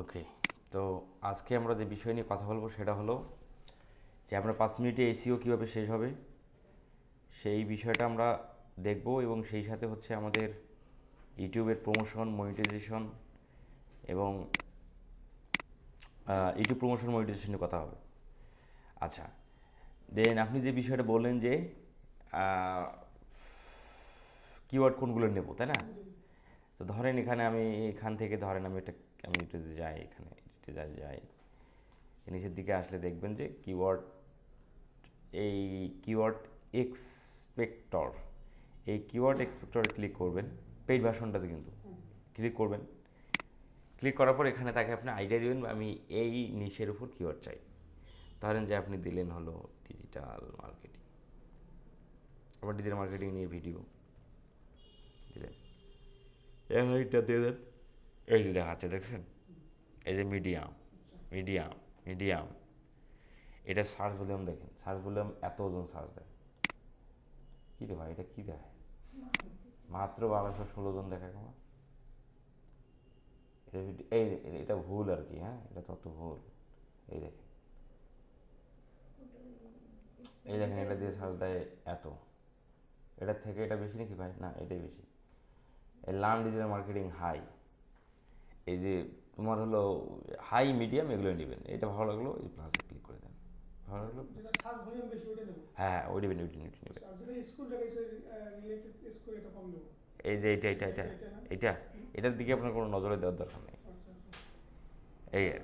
ওকে, তো আজকে আমরা যে বিষয় নিয়ে কথা বলব সেটা হলো যে আমরা পাঁচ মিনিটে এসিও কীভাবে শেষ হবে, সেই বিষয়টা আমরা দেখব এবং সেই সাথে হচ্ছে আমাদের ইউটিউবের প্রমোশন মনিটাইজেশন এবং ইউটিউব প্রমোশন মনিটাইজেশনের কথা হবে। আচ্ছা দেন আপনি যে বিষয়টা বললেন যে কিওয়ার্ড কোনগুলো নেব, তাই না? তো ধরেন এখানে আমি, এখান থেকে ধরেন আমি এটা আমি এটাতে যাই এখানে এটাতে যাই যাই নিচের দিকে আসলে দেখবেন যে কিওয়ার্ড এই কিওয়ার্ড এক্সপেক্টর এই কিওয়ার্ড এক্সপেক্টরে ক্লিক করবেন পেইড ভার্সনটাতে কিন্তু ক্লিক করবেন। ক্লিক করার পর এখানে তাকে আপনি আইডিয়া দেবেন, আমি এই নিশের উপর কিওয়ার্ড চাই। ধরেন যে আপনি দিলেন হলো ডিজিটাল মার্কেটিং আবার ডিজিটাল মার্কেটিং নিয়ে ভিডিও দিলেন। এইটা দিয়ে দেন। এই যে দেখাচ্ছে দেখছেন? এই যে মিডিয়াম মিডিয়াম মিডিয়াম এটা সার্চ ভলিউম দেখেন সার্চ ভলিউম এত ওজন সার্চ দেয়। কী রে ভাই, এটা কী দেখায় মাত্র বারোশো ষোলো জন দেখায় কেমন এটা এই এটা ভুল আর কি হ্যাঁ? এটা তত ভুল। এই দেখেন। এই দেখেন, এটা দিয়ে সার্চ দেয় এত। এটার থেকে এটা বেশি নাকি ভাই? না, এটাই বেশি। এই লার্ন ডিজিটাল মার্কেটিং হাই এই যে তোমার হলো হাই মিডিয়াম এগুলো নেবেন। এটা ভালো লাগল এই প্লাসে ক্লিক করে দেন। ভালো লাগল? হ্যাঁ হ্যাঁ ওই নেবেন ওইটা নেবেন এই যে এটা এটা এটা এটা এটার দিকে আপনার কোনো নজরে দেওয়ার দরকার নেই। আচ্ছা এই আর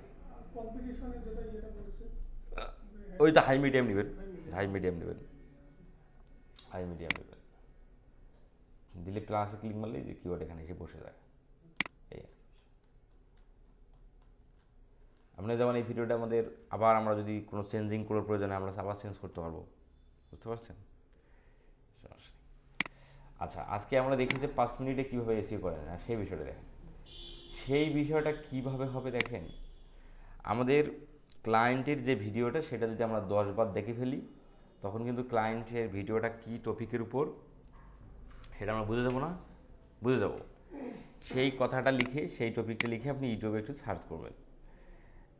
ওইটা হাই মিডিয়াম নেবেন। হাই মিডিয়াম নেবেন। হাই মিডিয়াম নেবেন। দিলে প্লাসে ক্লিক মারলে যে কিওয়ার্ড এখানে এসে বসে যায় এই আর কি। আপনার যেমন এই ভিডিওটা আমাদের আবার আমরা যদি কোনো চেঞ্জিং করার প্রয়োজনে আমরা আবার চেঞ্জ করতে পারব। বুঝতে পারছেন? আচ্ছা আজকে আমরা দেখি যে পাঁচ মিনিটে কীভাবে এসি করেন, আর সেই বিষয়টা দেখেন। সেই বিষয়টা কীভাবে হবে দেখেন? আমাদের ক্লায়েন্টের যে ভিডিওটা, সেটা যদি আমরা দশবার দেখে ফেলি, তখন কিন্তু ক্লায়েন্টের ভিডিওটা কী টপিকের উপর, সেটা আমরা বুঝে যাব না? বুঝে যাব। সেই কথাটা লিখে, সেই টপিকটা লিখে আপনি ইউটিউবে একটু সার্চ করবেন।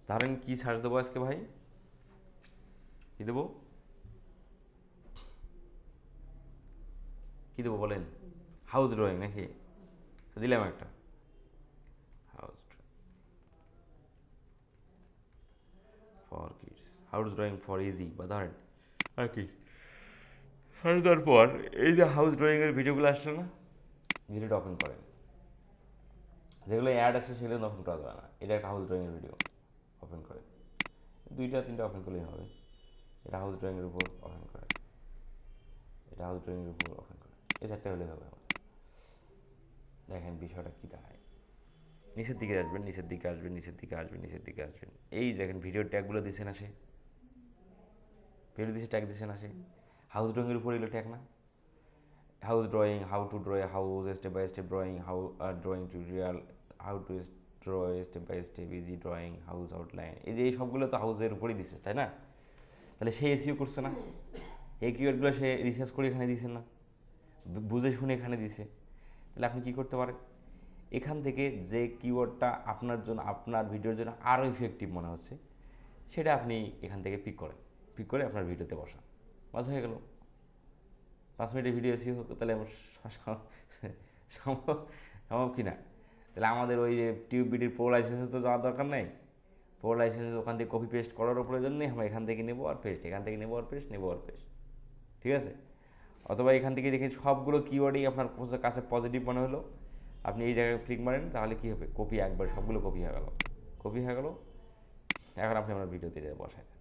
ধরেন কী সার্চ দেবো আজকে ভাই? কী দেবো? কী দেবো বলেন? হাউস ড্রয়িং নাকি? দিলাম একটা। House for kids house drawing for easy বা ধরেন। আর কি? আর পর এই যে হাউস ড্রয়িংয়ের ভিডিওগুলো আসলো না ভিডিওটা ওপেন করেন। যেগুলো অ্যাড আছে সেগুলো ওপেন করা যাবে না। এটা একটা হাউস ড্রয়িংয়ের ভিডিও ওপেন করে। দুইটা তিনটা ওপেন করলেই হবে। এটা হাউস ড্রয়িংয়ের উপর ওপেন করে। এটা হাউস ড্রয়িংয়ের উপর ওপেন করে। এই চারটে হলেই হবে আমার। দেখেন বিষয়টা কী দেখায় নিচের দিকে আসবেন, নিচের দিকে আসবেন, নিচের দিকে আসবেন, নিচের দিকে আসবেন। এই দেখেন ভিডিওর ট্যাগগুলো দিছে না সে? ভিডিও দিছে ট্যাগ দিছে না সে? হাউস ড্রয়িংয়ের উপর এগুলো ট্যাগ না? House drawing how to draw house step by step drawing how drawing tutorial how to draw step by step easy drawing house outline এই যে এই সবগুলো তো হাউসের উপরেই দিছে, তাই না? তাহলে সে এসিও করছে না? এই কিওয়ার্ডগুলো সে রিসার্চ করে এখানে দিছে না? বুঝে শুনে এখানে দিছে। তাহলে আপনি কী করতে পারেন? এখান থেকে যে কিওয়ার্ডটা আপনার জন্য, আপনার ভিডিওর জন্য আরও ইফেক্টিভ মনে হচ্ছে, সেটা আপনি এখান থেকে পিক করেন। পিক করে আপনার ভিডিওতে বসান। বাস হয়ে গেল। পাঁচ মিনিটের ভিডিও এসি হোক, তাহলে আমার সম্ভব সম্ভব কি না তাহলে আমাদের ওই যে টিউব বিটির প্রো লাইসেন্সে তো যাওয়ার দরকার নেই। প্রো লাইসেন্স ওখান থেকে কপি পেস্ট করারও প্রয়োজন নেই, আমরা এখান থেকে নেব আর পেস্ট এখান থেকে নেব আর পেস্ট নেব আর পেস্ট ঠিক আছে? অথবা এখান থেকে দেখে সবগুলো কিওয়ার্ডই আপনার কাছে পজিটিভ মনে হলো। আপনি এই জায়গায় ক্লিক মারেন, তাহলে কী হবে? কপি একবার, সবগুলো কপি হয়ে গেল। কপি হয়ে গেল। এখন আপনি আপনার ভিডিওতে যায় বসায় দেন।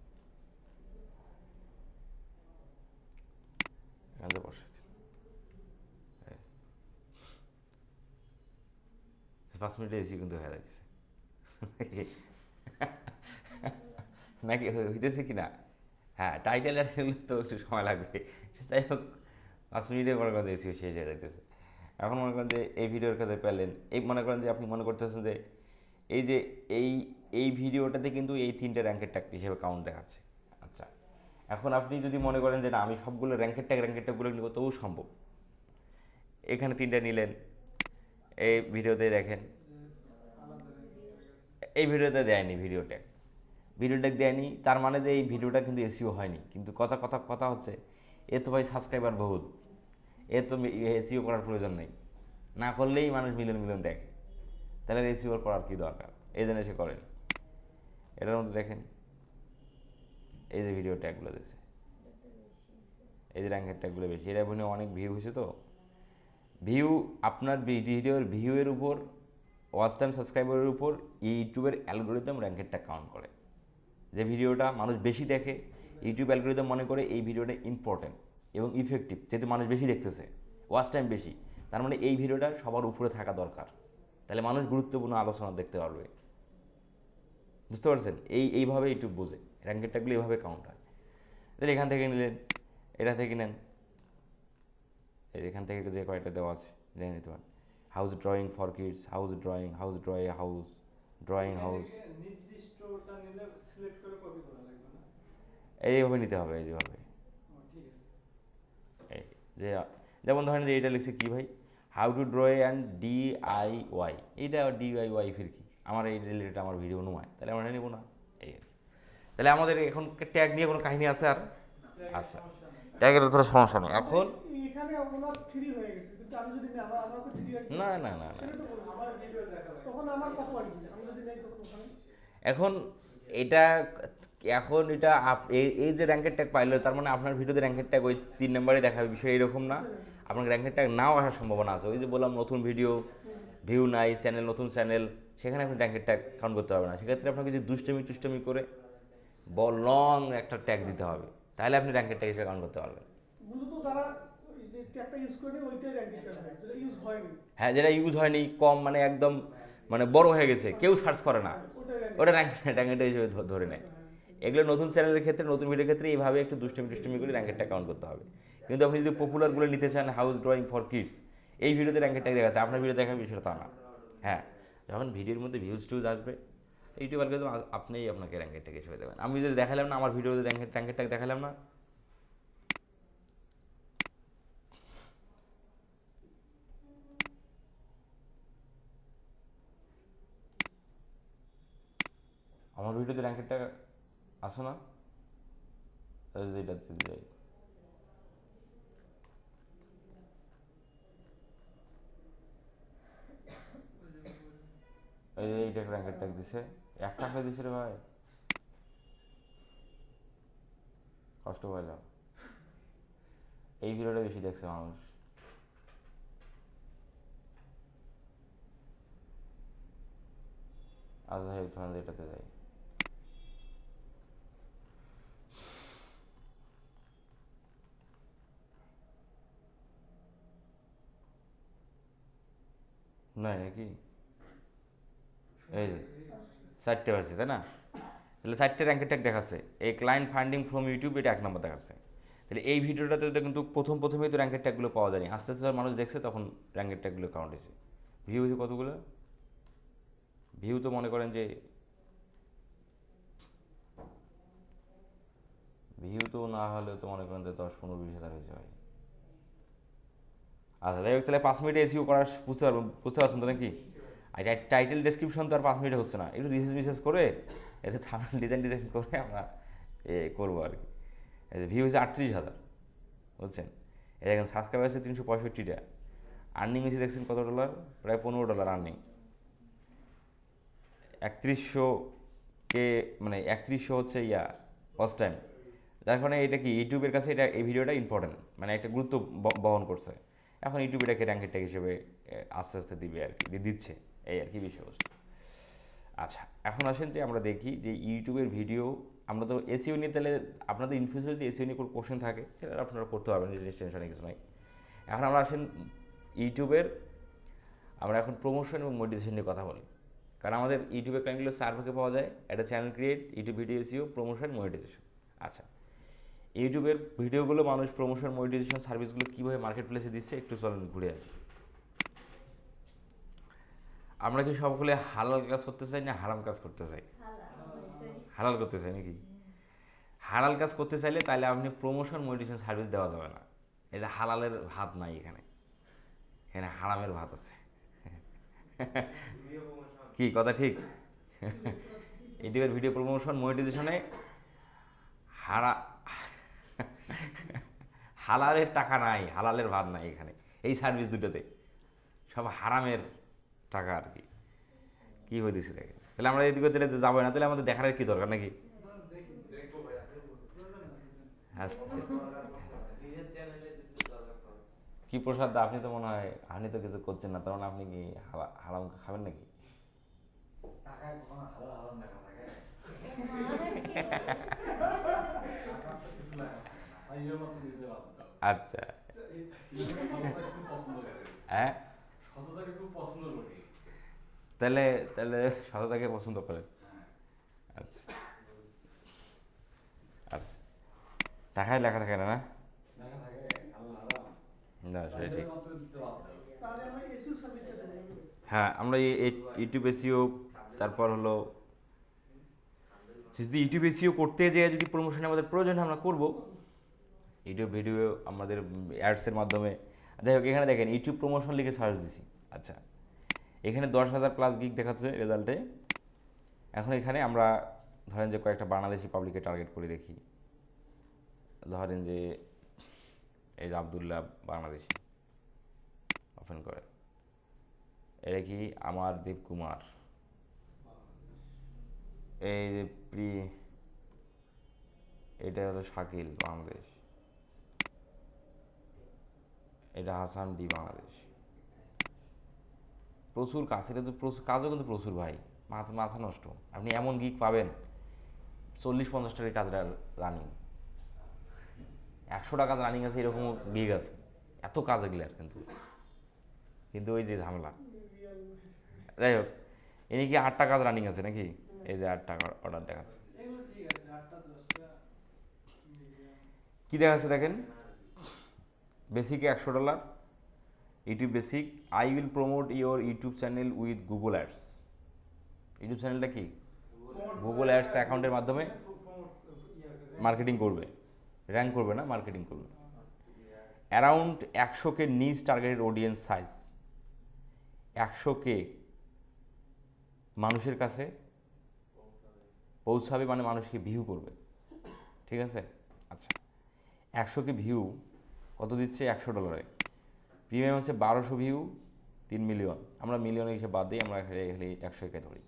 এখান দেন হ্যাঁ। পাঁচ মিনিটে এসি কিন্তু হয়ে যাচ্ছে নাকি হই- হইতেছে কি না হ্যাঁ টাইটেল আর তো একটু সময় লাগবে যাই হোক পাঁচ মিনিটে মনে করেন যে এসিও শেষ হয়ে যাইতেছে এখন মনে করেন যে এই ভিডিওর কাছে পেলেন এই মনে করেন যে আপনি মনে করতেছেন যে এই যে এই এই ভিডিওটাতে কিন্তু এই তিনটে র্যাঙ্কের ট্যাগ হিসেবে কাউন্ট দেখাচ্ছে আচ্ছা এখন আপনি যদি মনে করেন যে না আমি সবগুলো র্যাঙ্কের ট্যাগ র্যাঙ্কের ট্যাগগুলো নিব তবু সম্ভব এখানে তিনটা নিলেন এই ভিডিওতে দেখেন। এই ভিডিওতে দেয়নি ভিডিও ট্যাগ ভিডিও ট্যাগ দেয়নি, তার মানে যে এই ভিডিওটা কিন্তু এসিও হয়নি। কিন্তু কথা কথা কথা হচ্ছে, এ তো ভাই সাবস্ক্রাইবার বহুত। এ তো এসিও করার প্রয়োজন নেই। না করলেই মানুষ মিলন মিলন দেখে। তাহলে এসিও করার কি দরকার? এই জন্য সে করেন। এটার মধ্যে দেখেন, এই যে ভিডিও ট্যাগগুলো দিচ্ছে এই যে র্যাঙ্কের ট্যাগগুলো বেশি। এটা অনেক ভিউ হয়েছে তো। ভিউ, আপনার ভিডিওর ভিউয়ের উপর ওয়াচ টাইম সাবস্ক্রাইবারের উপর ইউটিউবের অ্যালগোরিদম র্যাঙ্কের ট্যাগ কাউন্ট করে। যে ভিডিওটা মানুষ বেশি দেখে, ইউটিউব অ্যালগোরিদম মনে করে এই ভিডিওটা ইম্পর্টেন্ট এবং ইফেক্টিভ যেহেতু মানুষ বেশি দেখতেছে ওয়াচ টাইম বেশি, তার মানে এই ভিডিওটা সবার উপরে থাকা দরকার। তাহলে মানুষ গুরুত্বপূর্ণ আলোচনা দেখতে পারবে। বুঝতে পারছেন? এই, এইভাবে ইউটিউব বোঝে র্যাঙ্কের ট্যাগগুলো এইভাবে কাউন্ট হয়। তাহলে এখান থেকে নিলেন, এটা থেকে নেন এখান থেকে যে কয়টা দেওয়া আছে জেনে নিতে পারেন। House drawing for kids house drawing house draw house drawing house এইভাবে নিতে হবে এই যেভাবে। যে যেমন ধরেন যে এটা লিখছে কি ভাই? How to draw and D I Y এইটা ডি আই ওয়াই ফির কি? আমার এই রিলেটেড আমার ভিডিও নয় তাহলে আমরা নেব না? এই আর তাহলে আমাদের এখন ট্যাগ নিয়ে কোনো কাহিনী আছে আর? আচ্ছা ট্যাগের তো সমস্যা নেই। এখন এখানে ওনার থ্রি হয়ে গেছে কিন্তু আমি যদি না আমরা তো থ্রি না না না তখন আমার কত আসবে আমি যদি নেই তখন ওখানে? এখন এটা এখন এটা আপ- এই এই যে র্যাঙ্কের ট্যাগ পাইলো তার মানে আপনার ভিডিওতে র্যাঙ্কের ট্যাগ ওই তিন নম্বরে দেখাবে বিষয় এরকম না। আপনার র্যাঙ্কের ট্যাগ নাও আসার সম্ভাবনা আছে। ওই যে বললাম নতুন ভিডিও ভিউ নাই চ্যানেল নতুন চ্যানেল সেখানে আপনি র্যাঙ্কের ট্যাগ কাউন্ট করতে পারবেন না। সেক্ষেত্রে আপনাকে যে দুষ্টমি টুষ্টমি করে ব লং একটা ট্যাগ দিতে হবে। তাহলে আপনি র্যাঙ্কের ট্যাগ হিসেবে কাউন্ট করতে পারবেন। হয়। যেটা ইউজ হয়নি হ্যাঁ কম মানে একদম মানে বড় হয়ে গেছে কেউ সার্চ করে না। ওটা র্যাঙ্ক র্যাঙ্কের ট্যাগ হিসেবে ধরে নেয়। এগুলো নতুন চ্যানেলের ক্ষেত্রে নতুন ভিডিওর ক্ষেত্রে এইভাবে একটু দুষ্টমি টুষ্টমি করে র্যাঙ্কেরটা কাউন্ট করতে হবে। কিন্তু আপনি যদি পপুলারগুলো নিতে চান হাউস ড্রয়িং ফর কিডস এই ভিডিওতে র্যাঙ্কের ট্যাগ দেখাচ্ছে আপনার ভিডিও দেখাবে বিষয়টা তা না। হ্যাঁ যখন ভিডিওর মধ্যে ভিউজ টিউজ আসবে ইউটিউব অ্যালগোরিদম আপনিই আপনাকে র্যাঙ্কের ট্যাগ হিসেবে দেবেন। আমি যদি দেখালাম না আমার ভিডিওতে র্যাঙ্কের র্যাঙ্কের ট্যাগ দেখালাম না আমার ভিডিওতে র্যাঙ্কের ট্যাগ আসে না এটা যাই এই যে এইটা র্যাঙ্কের ট্যাগ দিছে। এক টাকা দিছে রে ভাই। কষ্ট পাইলাম। এই ভিডিওটা বেশি দেখছে মানুষ। আচ্ছা যাই তোমাদের এটাতে যাই। নাই নাকি? এই চারটে আছে তাই না? তাহলে চারটে র্যাঙ্কের ট্যাগ দেখাচ্ছে। এই ক্লায়েন্ট ফান্ডিং ফ্রম ইউটিউব এটা এক নম্বর দেখাচ্ছে। তাহলে এই ভিডিওটাতে তো কিন্তু প্রথম প্রথমেই তো র্যাঙ্কের ট্যাগগুলো পাওয়া যায়নি। আস্তে আস্তে মানুষ দেখছে, তখন র্যাঙ্কের ট্যাগগুলো কাউন্ট হয়েছে। ভিউ হয়েছে কতগুলো? ভিউ তো মনে করেন যে ভিউ তো না হলেও তো মনে করেন যে দশ, পনেরো, বিশ হাজার হয়েছে ভাই। আচ্ছা যাই হোক, তাহলে পাঁচ মিনিটে এসিও করার বুঝতে পারবেন বুঝতে পারছেন তো নাকি? টাইটেল ডেসক্রিপশন তো আর পাঁচ মিনিটে হচ্ছে না। একটু রিসার্চ মিসেস করে এটা থামেল ডিজাইন ডিজাইন করে আমরা এ করব আর কি। ভিউ হচ্ছে আটত্রিশ হাজার, বুঝছেন? এই দেখেন সাবস্ক্রাইব আছে তিনশো পঁয়ষট্টিটা। আর্নিং হয়েছে দেখছেন কত ডলার প্রায় পনেরো ডলার আর্নিং একত্রিশশো কে মানে একত্রিশশো হচ্ছে ইয়া ফার্স্ট টাইম যার কারণে এটা কি ইউটিউবের কাছে এটা, এই ভিডিওটা ইম্পর্টেন্ট মানে একটা গুরুত্ব বহন করছে। এখন ইউটিউব এটাকে র্যাঙ্কের ট্যাগ হিসেবে আস্তে আস্তে দিবে আর কি দিচ্ছে, এই আর কি বিষয়বস্তু। আচ্ছা এখন আসেন যে আমরা দেখি যে ইউটিউবের ভিডিও আমরা তো এসিও নিয়ে তাহলে আপনাদের ইনফিউজ যদি এসিও নিয়ে কোনো কোশ্চেন থাকে, সেটা আপনারা করতে পারবেন টেনশনে কিছু নাই। এখন আমরা আসেন ইউটিউবের, আমরা এখন প্রমোশন এবং মোটিভেশন নিয়ে কথা বলি। কারণ আমাদের ইউটিউবের ক্লাইন্টগুলো চার ভাগে পাওয়া যায়, একটা channel create YouTube video SEO promotion monetization আচ্ছা ইউটিউবের ভিডিওগুলো মানুষ প্রমোশন মনিটাইজেশন সার্ভিসগুলো কীভাবে মার্কেট প্লেসে দিচ্ছে একটু চলেন ঘুরে আসি। আমরা কি সকলে হালাল কাজ করতে চাই না হারাম কাজ করতে চাই? হালাল করতে চাই নাকি? হালাল কাজ করতে চাইলে তাহলে আপনি প্রমোশন মনিটাইজেশন সার্ভিস দেওয়া যাবে না। এটা হালালের ভাত নাই এখানে। এখানে হারামের ভাত আছে। কি, কথা ঠিক? ইউটিউবের ভিডিও প্রমোশন মনিটাইজেশনে হারা হালালের টাকা নাই হালালের ভাত নাই এখানে। এই সার্ভিস দুটোতে। সব হারামের টাকা আর কি। কী হয়ে দিচ্ছে দেখে তাহলে আমরা এদিকে তো যাব না তাহলে আমাদের দেখার কি দরকার নাকি? আচ্ছা। কি প্রসাদ দা আপনি তো মনে হয় আপনি তো কিছু করছেন না তার মানে আপনি কি হারাম খাবেন নাকি? টাকায় আচ্ছা। হ্যাঁ? তাহলে তাহলে সততাকে পছন্দ করেন। আচ্ছা। আচ্ছা। টাকায় লেখা থাকে না না? না, সেটা ঠিক। হ্যাঁ আমরা ইউটিউব এসিও তারপর হলো যদি ইউটিউব এসিও করতে যেয়ে যদি প্রমোশন আমাদের প্রয়োজন আমরা করব। ইউটিউব ভিডিও আমাদের অ্যাডসের মাধ্যমে। যাই হোক, এখানে দেখেন, ইউটিউব প্রমোশন লিখে সার্চ দিছি। আচ্ছা এখানে দশ হাজার প্লাস গিক দেখাচ্ছে রেজাল্টে এখন এখানে আমরা ধরেন যে কয়েকটা বাংলাদেশি পাবলিকে টার্গেট করে দেখি। ধরেন যে এই যে আবদুল্লাহ বাংলাদেশি। ওপেন করে এটা কি আমার দেবকুমার এই যে প্রি, এটা হলো শাকিল, বাংলাদেশ। এটা হাসান ডি বাংলাদেশ। প্রচুর কাজ এটা তো প্রচুর কাজও কিন্তু প্রচুর ভাই। মাথা মাথা নষ্ট। আপনি এমন গিক পাবেন চল্লিশ পঞ্চাশ টাকার কাজ রানিং একশো টাকা রানিং আছে এরকম গিগ আছে। এত কাজ এগুলো কিন্তু। কিন্তু ওই যে ঝামেলা। যাই হোক এনে কি আটটা কাজ রানিং আছে নাকি? এই যে আটটা অর্ডার দেখাচ্ছে। কী দেখাচ্ছে দেখেন? বেসিকে একশো dollar. YouTube basic. I will promote your YouTube channel with Google ads. YouTube চ্যানেলটা কি? গুগল অ্যাডস অ্যাকাউন্টের মাধ্যমে মার্কেটিং করবে। র্যাঙ্ক করবে না, মার্কেটিং করবে। অ্যারাউন্ড একশো কে নিজ টার্গেটেড অডিয়েন্স সাইজ। একশো কে মানুষের কাছে পৌঁছাবে মানে মানুষকে ভিউ করবে। ঠিক আছে? আচ্ছা। একশো কে ভিউ কত দিচ্ছে? একশো ডলারে। প্রিমিয়াম হচ্ছে বারোশো ভিউ তিন মিলিয়ন আমরা মিলিয়ন হিসেবে বাদ দিই, আমরা এখানে এখানে একশো কে ধরি।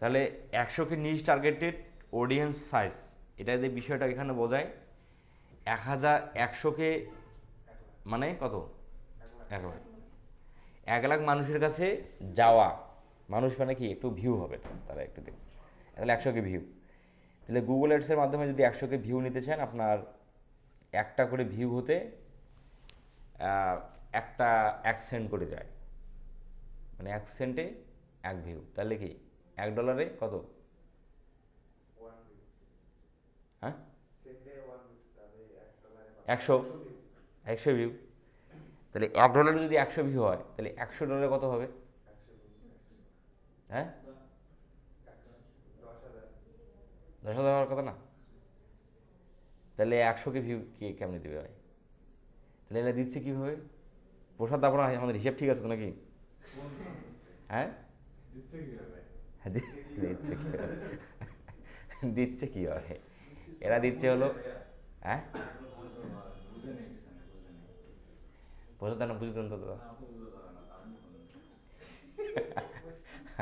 তাহলে একশোকে নিজ টার্গেটেড অডিয়েন্স সাইজ এটা যে বিষয়টা এখানে বোঝায়, এক হাজার একশোকে মানে কত? এক লাখ। এক লাখ মানুষের কাছে যাওয়া, মানুষ মানে কি? একটু ভিউ হবে তারা একটু দেখবে। তাহলে একশোকে ভিউ তাহলে গুগল অ্যাডসের মাধ্যমে যদি একশোকে ভিউ নিতে চান, আপনার একটা করে ভিউ হতে একটা এক সেন্ট করে যায়। মানে এক সেন্টে এক ভিউ তাহলে কি? এক ডলারে কত? হ্যাঁ? একশো। একশো ভিউ তাহলে এক ডলারে যদি একশো ভিউ হয়, তাহলে একশো ডলারে কত হবে? হ্যাঁ? দশ হাজার হওয়ার কথা না? তাহলে একশোকে ভিউ কে কেমনি দেবে ভাই? তাহলে এটা দিচ্ছে কীভাবে? প্রসাদ আপনার আমাদের হিসেব ঠিক আছে তো নাকি? হ্যাঁ? দিচ্ছে কি হবে হ্যাঁ, দিচ্ছে দিচ্ছে কীভাবে? এরা দিচ্ছে হলো হ্যাঁ? বুঝে না বুঝতেন তো দাদা? বুঝতে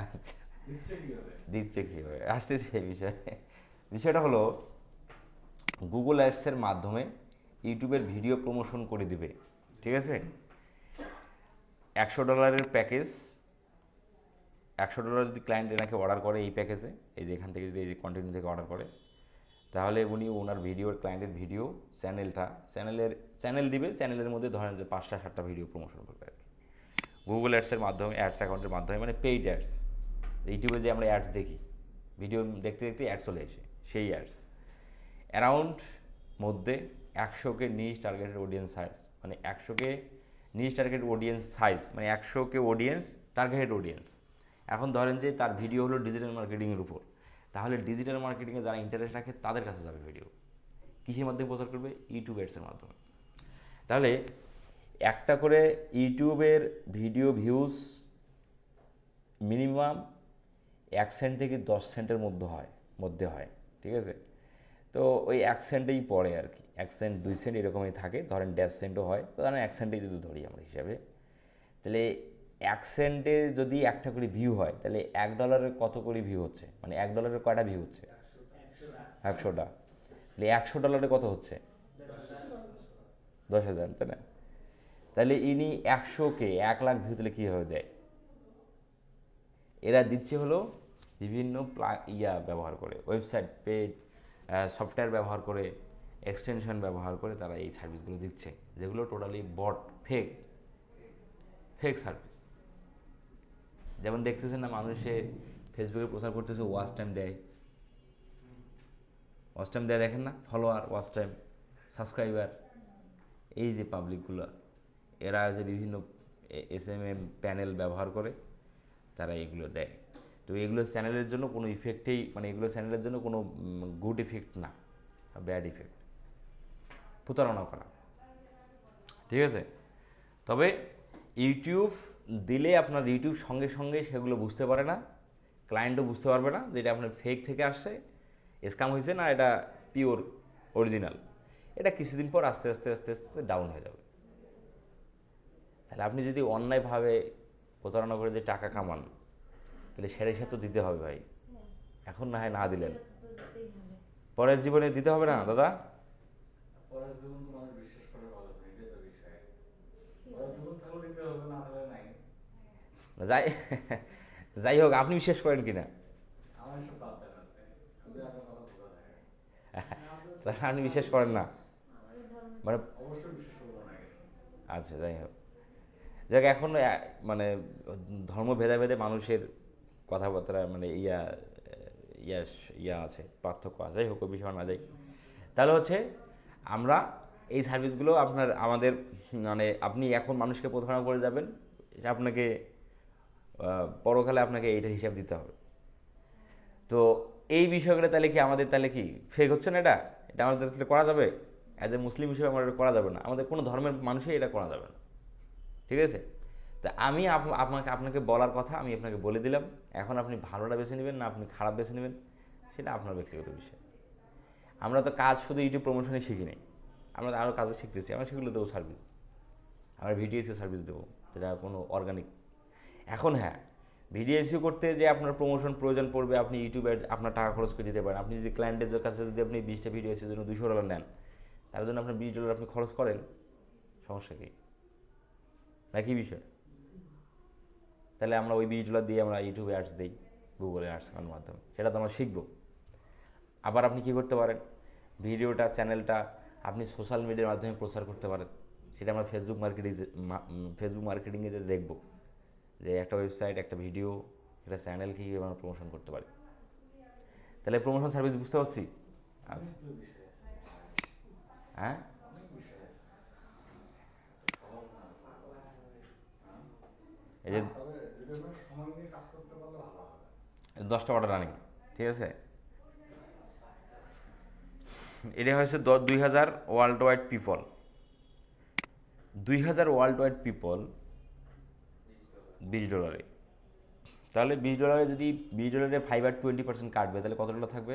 আচ্ছা দিচ্ছে কি হবে আসতেছে এই বিষয়ে। বিষয়টা হলো গুগল অ্যাপসের মাধ্যমে ইউটিউবের ভিডিও প্রমোশন করে দিবে। ঠিক আছে? একশো ডলারের প্যাকেজ একশো ডলার যদি ক্লায়েন্ট এনাকে অর্ডার করে এই প্যাকেজে এই যে এখান থেকে যদি এই যে কন্টিনিউ থেকে অর্ডার করে, তাহলে উনি ওনার ভিডিওর ক্লায়েন্টের ভিডিও চ্যানেলটা চ্যানেলের চ্যানেল দিবে চ্যানেলের মধ্যে ধরেন যে পাঁচটা, সাতটা ভিডিও প্রমোশন করবে আর কি। গুগল অ্যাডসের মাধ্যমে অ্যাডস অ্যাকাউন্টের মাধ্যমে মানে পেইড অ্যাডস ইউটিউবে যে আমরা অ্যাডস দেখি ভিডিও দেখতে দেখতে অ্যাড চলে এসে সেই অ্যাডস অ্যারাউন্ড মধ্যে একশোকে নিজ টার্গেটেড অডিয়েন্স সাইজ মানে একশোকে নিজ টার্গেট অডিয়েন্স সাইজ মানে একশোকে অডিয়েন্স টার্গেটেড অডিয়েন্স এখন ধরেন যে তার ভিডিও হলো ডিজিটাল মার্কেটিংয়ের উপর, তাহলে ডিজিটাল মার্কেটিংয়ে যারা ইন্টারেস্ট রাখে তাদের কাছে যাবে ভিডিও কিসের মাধ্যমে প্রচার করবে? ইউটিউব অ্যাডসের মাধ্যমে। তাহলে একটা করে ইউটিউবের ভিডিও ভিউজ মিনিমাম এক সেন্ট থেকে দশ সেন্টের মধ্যে হয় মধ্যে হয়, ঠিক আছে? তো ওই এক সেন্টেই পড়ে আর কি এক সেন্ট দুই সেন্ট এরকমই থাকে, ধরেন দেড় সেন্টও হয়, তো ধরেন এক সেন্টেই যদি ধরি আমরা হিসাবে, তাহলে এক সেন্টে যদি একটা করে ভিউ হয়, তাহলে এক ডলারের কত করে ভিউ হচ্ছে? মানে এক ডলারের কয়টা ভিউ হচ্ছে? একশোটা। তাহলে একশো ডলারে কত হচ্ছে? দশ হাজার, তাই না? তাহলে ইনি একশোকে এক লাখ ভিউ তাহলে কীভাবে দেয়? এরা দিচ্ছে হলো বিভিন্ন প্লা, ইয়া ব্যবহার করে ওয়েবসাইট পেড সফটওয়্যার ব্যবহার করে এক্সটেনশন ব্যবহার করে তারা এই সার্ভিসগুলো দিচ্ছে। যেগুলো totally bot fake fake service যেমন দেখতেছেন না, মানুষে ফেসবুকে প্রচার করতেছে ওয়াচ টাইম দেয়। ওয়াচ টাইম দেয় দেখেন না? ফলোয়ার ওয়াচ টাইম সাবস্ক্রাইবার এই যে পাবলিকগুলো এরা যে বিভিন্ন এস এম এম প্যানেল ব্যবহার করে, তারা এগুলো দেয়। তো এগুলো চ্যানেলের জন্য কোনো ইফেক্টেই মানে এগুলো চ্যানেলের জন্য কোনো গুড ইফেক্ট না ব্যাড ইফেক্ট প্রতারণা করা। ঠিক আছে? তবে ইউটিউব দিলে আপনার ইউটিউব সঙ্গে সঙ্গে সেগুলো বুঝতে পারে না ক্লায়েন্টও বুঝতে পারবে না যে এটা আপনার ফেক থেকে আসছে স্ক্যাম হয়েছে না এটা পিওর অরিজিনাল এটা কিছুদিন পর আস্তে আস্তে আস্তে আস্তে ডাউন হয়ে যাবে। তাহলে আপনি যদি অন্যায়ভাবে প্রতারণা করে যে টাকা কামান তাহলে সেটা হিসাব তো দিতে হবে ভাই। এখন না হয় না দিলেন। পরের জীবনে দিতে হবে না দাদা? পরের জীবন তো মানুষ বিশ্বাস করে ভালো আছে এটাই তো বিষয়। পরের জীবন থাকলে দিতে হবে না থাকলে নাই। যাই যাই হোক আপনি বিশ্বাস করেন কিনা তাহলে আপনি বিশ্বাস করেন না? মানে আচ্ছা যাই হোক। যাক এখন মানে ধর্ম ভেদে ভেদে মানুষের কথাবার্তা মানে ইয়া ইয়া ইয়া আছে, পার্থক্য আছে, যাই হোক বিষয়ে না যাই তাহলে হচ্ছে, আমরা এই সার্ভিসগুলো আপনার, আমাদের মানে আপনি এখন মানুষকে প্রতারণা করে যাবেন আপনাকে পরকালে আপনাকে এইটার হিসাব দিতে হবে। তো এই বিষয়গুলো তাহলে কি আমাদের, তাহলে কি ফেক হচ্ছে না এটা? এটা আমাদের তাহলে করা যাবে? অ্যাজ এ মুসলিম হিসেবে আমার এটা করা যাবে না। আমাদের কোনো ধর্মের মানুষই এটা করা যাবে না। ঠিক আছে? তা আমি আপ- আপনাকে আপনাকে বলার কথা আমি আপনাকে বলে দিলাম। এখন আপনি ভালোটা বেছে নেবেন না আপনি খারাপ বেছে নেবেন, সেটা আপনার ব্যক্তিগত বিষয়। আমরা তো কাজ শুধু ইউটিউব প্রমোশনে শিখি নাই। আমরা আরও কাজও শিখতেছি, আমরা সেগুলো দেবো সার্ভিস আমরা ভিডিও এসিও সার্ভিস দেবো, যেটা কোনো অর্গানিক এখন হ্যাঁ ভিডিও এসিও করতে যে আপনার প্রমোশন প্রয়োজন পড়বে, আপনি ইউটিউবে আপনার টাকা খরচ করে দিতে পারেন। আপনি যদি ক্লায়েন্টের কাছে যদি আপনি বিশটা ভিডিও এসির জন্য দুশো ডলার নেন, তার জন্য আপনার বিশ ডলার আপনি খরচ করেন, সমস্যা কী? নাকি বিষয়? তাহলে আমরা ওই ডলার দিয়ে আমরা ইউটিউবে অ্যাডস দিই গুগলে অ্যাডস করার মাধ্যমে। সেটা তো আমরা শিখব। আবার আপনি কী করতে পারেন? ভিডিওটা, চ্যানেলটা আপনি সোশ্যাল মিডিয়ার মাধ্যমে প্রচার করতে পারেন। সেটা আমরা ফেসবুক মার্কেটিং ফেসবুক মার্কেটিংয়ে যে দেখব যে একটা ওয়েবসাইট একটা ভিডিও একটা চ্যানেল কীভাবে আমরা প্রমোশন করতে পারি। তাহলে প্রমোশন সার্ভিস বুঝতে পারছি? আচ্ছা। হ্যাঁ? এই যে দশটা অর্ডার রানিং ঠিক আছে? এটা হয়েছে দুই হাজার ওয়ার্ল্ড ওয়াইড পিপল দুই হাজার ওয়ার্ল্ড ওয়াইড পিপল বিশ ডলারে তাহলে বিশ ডলারে যদি বিশ ডলারে ফাইভ আর টোয়েন্টি পার্সেন্ট কাটবে, তাহলে কত ডলার থাকবে?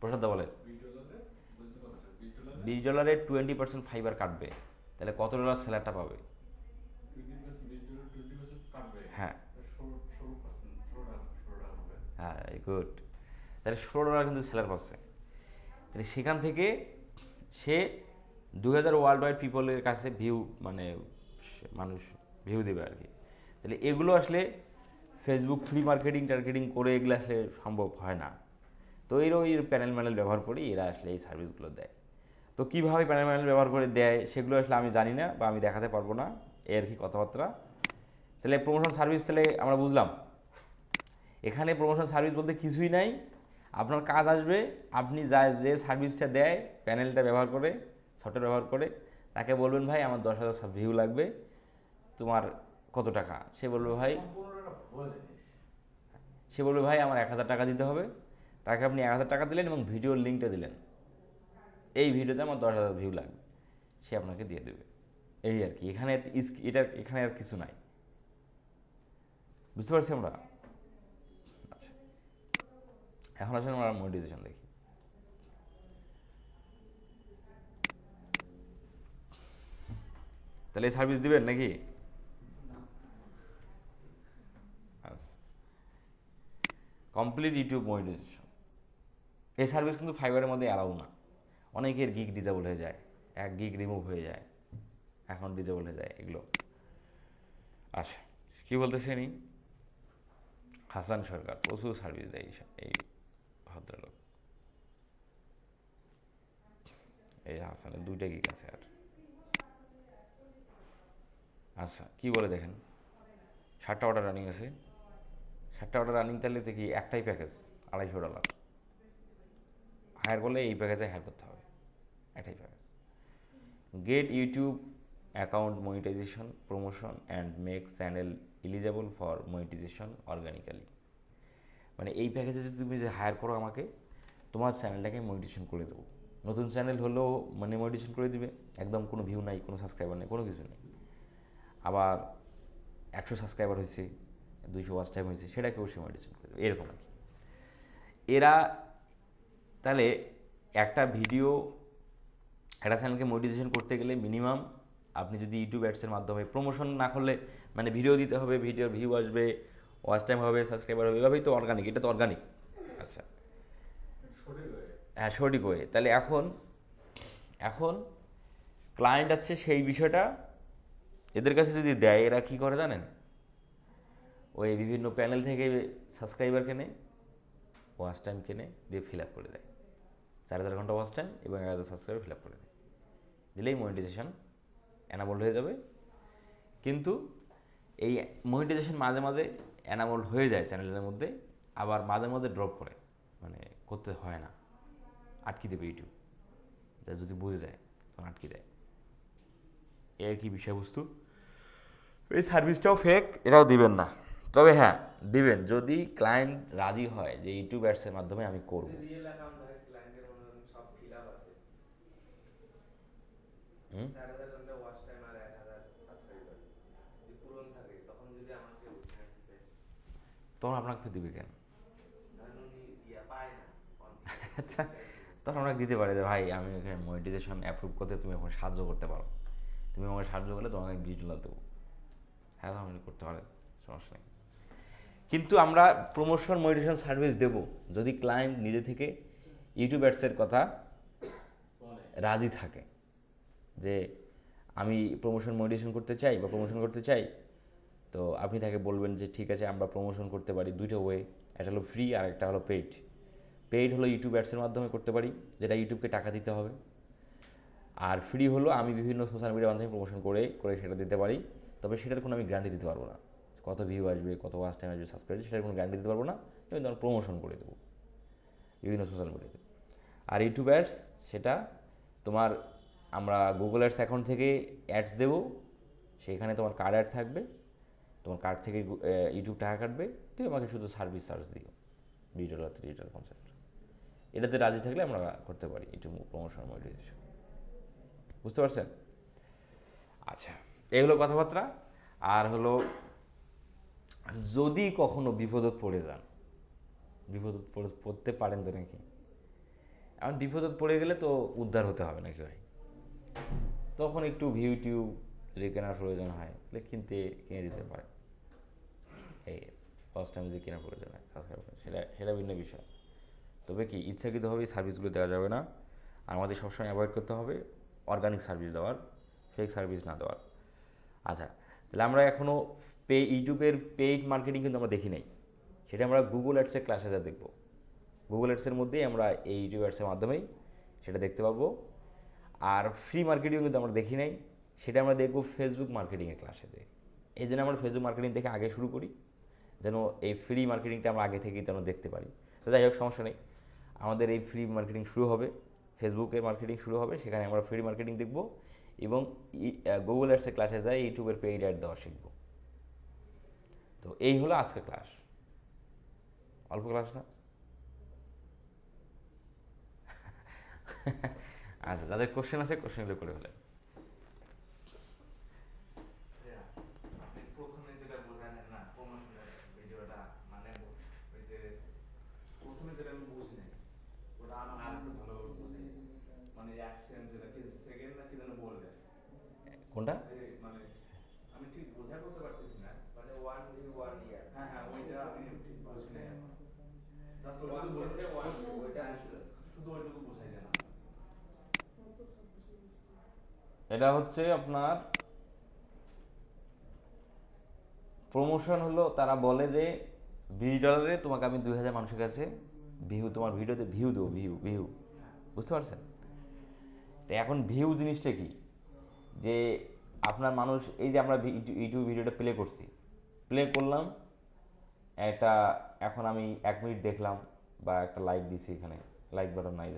প্রসাদ দা বলে। বিশ ডলারে বুঝতে কথাটা বিশ ডলারে বিশ ডলারে টোয়েন্টি পার্সেন্ট ফাইবার কাটবে, তাহলে কত ডলার স্যালারটা পাবে টোয়েন্টি পার্সেন্ট বিশ ডলার টোয়েন্টি পার্সেন্ট কাটবে হ্যাঁ। হ্যাঁ গুড তাহলে ষোলো ডলার কিন্তু স্যালার পাচ্ছে তাহলে সেখান থেকে সে দু হাজার ওয়ার্ল্ড ওয়াইড পিপলের কাছে ভিউ মানে মানুষ ভিউ দেবে আর কি। তাহলে এগুলো আসলে ফেসবুক ফ্রি মার্কেটিং টার্গেটিং করে এগুলো আসলে সম্ভব হয় না। তো এর ওই প্যানেল ম্যানেল ব্যবহার করে এরা আসলে এই সার্ভিসগুলো দেয়। তো কীভাবে প্যানেল ম্যানেল ব্যবহার করে দেয় সেগুলো আসলে আমি জানি না বা আমি দেখাতে পারব না। এই আর কি কথাবার্তা। তাহলে প্রমোশন সার্ভিস তাহলে আমরা বুঝলাম। এখানে প্রমোশন সার্ভিস বলতে কিছুই নাই। আপনার কাজ আসবে, আপনি যা, যে সার্ভিসটা দেয় প্যানেলটা ব্যবহার করে সফটওয়্যার ব্যবহার করে, তাকে বলবেন, ভাই, আমার দশ হাজার ভিউ লাগবে, তোমার কত টাকা? সে বলবে, ভাই, সে বলবে, ভাই, আমার এক হাজার টাকা দিতে হবে। তাকে আপনি এক হাজার টাকা দিলেন এবং ভিডিওর লিঙ্কটা দিলেন। এই ভিডিওতে আমার দশ হাজার ভিউ লাগবে। সে আপনাকে দিয়ে দেবে। এই আর কি। এখানে এটা এখানে আর কিছু নাই। বুঝতে পারছি আমরা? আচ্ছা। এখন আসলে আমরা মনিটাইজেশন দেখি। তাহলে সার্ভিস দিবেন নাকি? কমপ্লিট ইউটিউব মনিটাইজেশন এই সার্ভিস কিন্তু ফাইবারের মধ্যে অ্যালাউ না। অনেকের গিগ ডিজেবল হয়ে যায়, এক গিগ রিমুভ হয়ে যায় অ্যাকাউন্ট ডিজেবল হয়ে যায়, এগুলো। আচ্ছা কী বলতেছে নি হাসান সরকার প্রচুর সার্ভিস দেয় এই ভদ্রলোক। এই হাসানের দুইটা গিগ আছে আর। আচ্ছা কি বলে দেখেন? ষাটটা অর্ডার রানিং আছে। ষাটটা অর্ডার রানিং তাহলে দেখি একটাই প্যাকেজ আড়াইশো ডলার হায়ার করলে এই প্যাকেজে হায়ার করতে হবে। একটাই package get YouTube account monetization promotion and make channel eligible for monetization organically মানে এই প্যাকেজে যদি তুমি যে হায়ার করো আমাকে, তোমার চ্যানেলটাকে মনিটেশন করে দেবো। নতুন চ্যানেল হলেও মানে মনিটেশন করে দিবে, একদম কোনো ভিউ নাই, কোনো সাবস্ক্রাইবার নেই, কোনো কিছু নেই। আবার একশো সাবস্ক্রাইবার হয়েছে, দুইশো ওয়াচ টাইম হয়েছে, সেটাকেও সে মনিটেশন করে দেবে, এরকম আর কি। এরা তাহলে একটা ভিডিও একটা চ্যানেলকে মোটিভেশন করতে গেলে মিনিমাম আপনি যদি ইউটিউব অ্যাডসের মাধ্যমে প্রমোশন না করলে মানে ভিডিও দিতে হবে ভিডিওর ভিউ আসবে ওয়াচ টাইম হবে সাবস্ক্রাইবার হবে, এভাবেই তো অর্গানিক এটা তো অর্গানিক আচ্ছা। হ্যাঁ সঠিক ওয়ে তাহলে এখন এখন ক্লায়েন্ট আছে সেই বিষয়টা, এদের কাছে যদি দেয়, এরা কী করে জানেন? ওই বিভিন্ন প্যানেল থেকে সাবস্ক্রাইবার কেনে ওয়াচ টাইম কেনে দিয়ে ফিল আপ করে দেয়। চার হাজার ঘণ্টা ওয়াচ টাইম এবং এক হাজার সাবস্ক্রাইবার ফিল আপ করে দেয়। দিলেই মনিটাইজেশন অ্যানাবল্ড হয়ে যাবে। কিন্তু এই মনিটাইজেশন মাঝে মাঝে অ্যানাবল্ড হয়ে যায় চ্যানেলের মধ্যে আবার মাঝে মাঝে ড্রপ করে। মানে করতে হয় না। আটকে দেবে ইউটিউব যা যদি বুঝে যায় তখন আটকে দেয়। এর কি বিষয়বস্তু। এই সার্ভিসটাও ফেক এটাও দিবেন না। তবে হ্যাঁ দিবেন। যদি ক্লায়েন্ট রাজি হয় যে ইউটিউব অ্যাডসের মাধ্যমে আমি করব। রিয়েল অ্যাকাউন্ট থাকে ক্লায়েন্টের মনে করেন সব ফিল আপ আছে হুম? চার হাজার ঘণ্টা ওয়াচ টাইম আর এক হাজার সাবস্ক্রাইবার যদি পূরণ থাকে তখন যদি আমাকে উঠায় দিতে তখন আপনাকে দিবে কেন? আচ্ছা তখন আমরা দিতে পারি যে, ভাই, আমি এখানে মনিটাইজেশন অ্যাপ্রুভ করতে তুমি এখন সাহায্য করতে পারো। তুমি আমাকে সাহায্য করলে তোমাকে আমি বিশ ডলার দেবো। হ্যাঁ আপনি করতে পারেন, সমস্যা নেই। কিন্তু আমরা প্রমোশন মনিটাইজেশন সার্ভিস দেব যদি ক্লায়েন্ট নিজে থেকে ইউটিউব অ্যাডসের কথা রাজি থাকে যে, আমি প্রমোশন মনিটেশন করতে চাই বা প্রমোশন করতে চাই তো আপনি তাকে বলবেন যে, ঠিক আছে, আমরা প্রমোশন করতে পারি দুইটা ওয়ে একটা হলো ফ্রি আর একটা হলো পেইড পেইড হলো ইউটিউব অ্যাডসের মাধ্যমে করতে পারি, যেটা ইউটিউবকে টাকা দিতে হবে। আর ফ্রি হলো আমি বিভিন্ন সোশ্যাল মিডিয়ার মাধ্যমে প্রমোশন করে করে সেটা দিতে পারি। তবে সেটার কোনো আমি গ্যারান্টি দিতে পারব না। কত ভিউ আসবে, কত ওয়াচ টাইম আসবে সাবস্ক্রাইব সেটার কোনো গ্যারান্টি দিতে পারব না। আমি প্রমোশন করে দেবো, বিভিন্ন সোশ্যাল মিডিয়াতে আর ইউটিউব অ্যাডস সেটা তোমার আমরা গুগল অ্যাডস অ্যাকাউন্ট থেকে অ্যাডস দেবো, সেখানে তোমার কার্ড অ্যাড থাকবে। তোমার কার্ড থেকে ইউটিউব টাকা কাটবে তুই আমাকে শুধু সার্ভিস চার্জ দিও। বিশ ডলার ত্রিশ ডলার এটাতে রাজি থাকলে আমরা করতে পারি ইউটিউব প্রমোশন মনিটাইজেশন বুঝতে পারছেন? আচ্ছা এগুলো কথাবার্তা। আর হলো, যদি কখনো বিপদত পড়ে যান, বিপদত পড়ে, পড়তে পারেন তো নাকি? এখন বিপদত পড়ে গেলে তো উদ্ধার হতে হবে নাকি ভাই? তখন একটু ভিউ টিউ যদি কেনার প্রয়োজন হয় তাহলে কিনতে, কিনে দিতে পারে এই ফার্স্ট টাইম যদি কেনার প্রয়োজন হয় সাবস্ক্রাইব করে সেটা সেটা ভিন্ন বিষয়। তবে কি ইচ্ছাকৃতভাবে সার্ভিসগুলো দেওয়া যাবে না। আমাদের সবসময় অ্যাভয়েড করতে হবে অর্গানিক সার্ভিস দেওয়ার ফেক সার্ভিস না দেওয়ার। আচ্ছা তাহলে আমরা এখনও পে ইউটিউবের পেইড মার্কেটিং কিন্তু আমরা দেখি নাই। সেটা আমরা গুগল অ্যাডসের ক্লাসে যা দেখব। গুগল অ্যাডসের মধ্যেই আমরা এই ইউটিউব অ্যাডসের মাধ্যমেই সেটা দেখতে পাবো আর ফ্রি মার্কেটিং কিন্তু আমরা দেখি নাই। সেটা আমরা দেখব ফেসবুক মার্কেটিংয়ের ক্লাসেতে এই জন্য আমরা ফেসবুক মার্কেটিং থেকে আগে শুরু করি। যেন এই ফ্রি মার্কেটিংটা আমরা আগে থেকেই যেন দেখতে পারি। তো যাই হোক, সমস্যা নেই। আমাদের এই ফ্রি মার্কেটিং শুরু হবে। ফেসবুকের মার্কেটিং শুরু হবে, সেখানে আমরা ফ্রি মার্কেটিং দেখব এবং গুগল অ্যাডসের ক্লাসে যাই ইউটিউবের পেইড অ্যাড দেওয়া শিখব। তো এই হলো আজকের ক্লাস অল্প ক্লাস না? আচ্ছা যাদের কোশ্চেন আছে কোশ্চেনগুলো করে ফেলেন হ্যাঁ, আপনি প্রথমে যেটা বোঝালেন না প্রমোশনের ভিডিওটা মানে ওই যে প্রথমে যেটা আমি কোনটা এই মানে আমি ঠিক বোঝা করতে পারতেছি না মানে ওয়ান ভিউ ওয়ান ইয়ার হ্যাঁ হ্যাঁ ওইটা আমি ঠিক বলছি না জাস্ট ওয়ান ওইটুকু বলতে ওয়ান বলতে ওইটা শুধু ওইটুকু বোঝাই দেন এটা হচ্ছে আপনার প্রমোশন হলো, তারা বলে যে বিশ ডলারে তোমাকে আমি দুই হাজার মানুষের কাছে ভিউ তোমার ভিডিওতে ভিউ দেবো ভিউ ভিউ বুঝতে পারছেন? তো এখন ভিউ জিনিসটা কি? যে আপনার মানুষ, এই যে আমরা ইউটিউব ভিডিওটা প্লে করছি। প্লে করলাম, একটা, এখন আমি এক মিনিট দেখলাম, বা একটা লাইক দিছি এখানে। লাইক বাটন নাই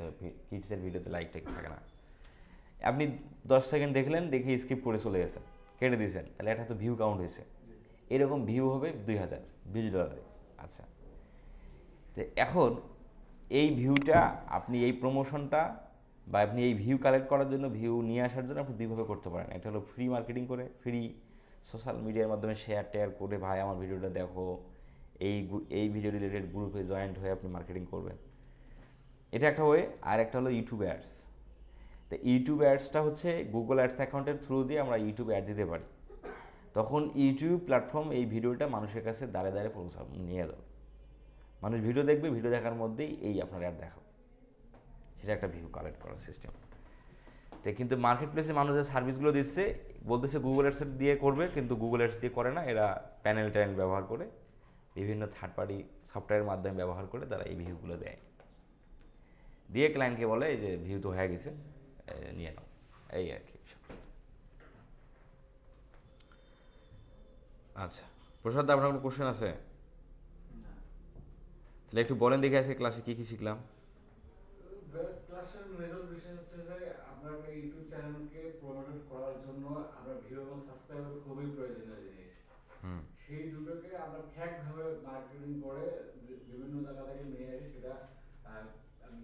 কিডসের ভিডিওতে লাইকটা থাকে না। আপনি দশ সেকেন্ড দেখলেন, দেখে স্কিপ করে চলে গেছেন, কেটে দিয়েছেন, তাহলে এটা তো ভিউ কাউন্ট হয়েছে। এরকম ভিউ হবে দুই হাজার, বিশ ডলারে আচ্ছা। তো এখন এই ভিউটা আপনি এই প্রমোশনটা বা আপনি এই ভিউ কালেক্ট করার জন্য ভিউ নিয়ে আসার জন্য আপনি দুইভাবে করতে পারেন। একটা হলো ফ্রি মার্কেটিং করে ফ্রি সোশ্যাল মিডিয়ার মাধ্যমে শেয়ার টেয়ার করে, ভাই, আমার ভিডিওটা দেখো। এই এই ভিডিও রিলেটেড গ্রুপে জয়েন্ট হয়ে আপনি মার্কেটিং করবেন। এটা একটা ওয়ে আর একটা হলো ইউটিউব অ্যাডস তো ইউটিউব অ্যাডসটা হচ্ছে গুগল অ্যাডস অ্যাকাউন্টের থ্রু দিয়ে আমরা ইউটিউব অ্যাড দিতে পারি। তখন ইউটিউব প্ল্যাটফর্ম এই ভিডিওটা মানুষের কাছে দাঁড়ে দাঁড়ে পৌঁছা নিয়ে যাবে। মানুষ ভিডিও দেখবে ভিডিও দেখার মধ্যেই এই আপনার অ্যাড দেখাবে। সেটা একটা ভিউ কালেক্ট করার সিস্টেম তো কিন্তু মার্কেট প্লেসে মানুষ যে সার্ভিসগুলো দিচ্ছে, বলতেছে গুগল অ্যাডস দিয়ে করবে, কিন্তু গুগল অ্যাডস দিয়ে করে না। এরা প্যানেল ট্যানেল ব্যবহার করে, বিভিন্ন থার্ড পার্টি সফটওয়্যারের মাধ্যমে ব্যবহার করে তারা এই ভিউগুলো দেয়। দিয়ে ক্লায়েন্টকে বলে যে ভিউ তো হয়ে গেছে। নিয়ে নাও এই আর কি আচ্ছা প্রসাদ দা, আপনার কোনো কোশ্চেন আছে? তাহলে একটু বলেন দেখে আজকে ক্লাসে কী কী শিখলাম ক্লাসের মেজর বিষয় হচ্ছে যে আপনার ইউটিউব চ্যানেলকে প্রমোট করার জন্য আপনার ভিউ এবং সাবস্ক্রাইবার খুবই প্রয়োজনীয় জিনিস হুম সেই দুটোকে আমরা ফ্যাক্ট ভাবে মার্কেটিং করে বি- বিভিন্ন জায়গা থেকে নিয়ে এসে সেটা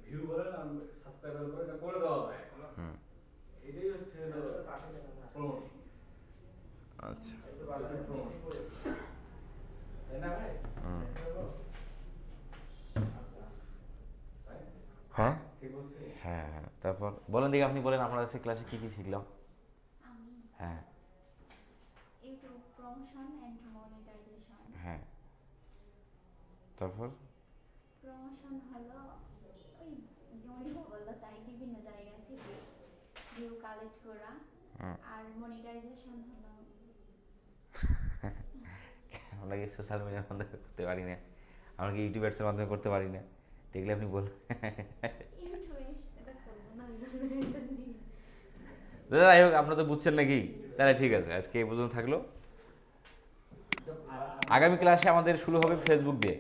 ভিউ বলেন আর সাবস্ক্রাইবার করে এটা করে দেওয়া যায় হুম এটাই হচ্ছে প্রমোশন আচ্ছা প্রমোশন তাই না ভাই হুম তাই? হ্যাঁ হ্যাঁ হ্যাঁ। তারপর বলেন দেখি আপনি বলেন আপনার কাছে ক্লাসে কী কী শিখলাম। হ্যাঁ। হ্যাঁ। তারপর? প্রমোশন হলো ওই যেমনই বলল তাই বিভিন্ন জায়গা থেকে ভিউ কালেক্ট করা। আর মনিটাইজেশন হলো আমরা কি সোশ্যাল মিডিয়ার মাধ্যমে করতে পারি না? আমরা কি ইউটিউব অ্যাডসের মাধ্যমে করতে পারি না? দেখলে আপনি বল ইউটিউবে সেটা করব না ওই জন্য এটা নিয়ে। দাদা, যাই হোক, আপনারা তো বুঝছেন নাকি? তাহলে ঠিক আছে, আজকে এই পর্যন্ত থাকল। আগামী ক্লাসে আমাদের শুরু হবে ফেসবুক দিয়ে।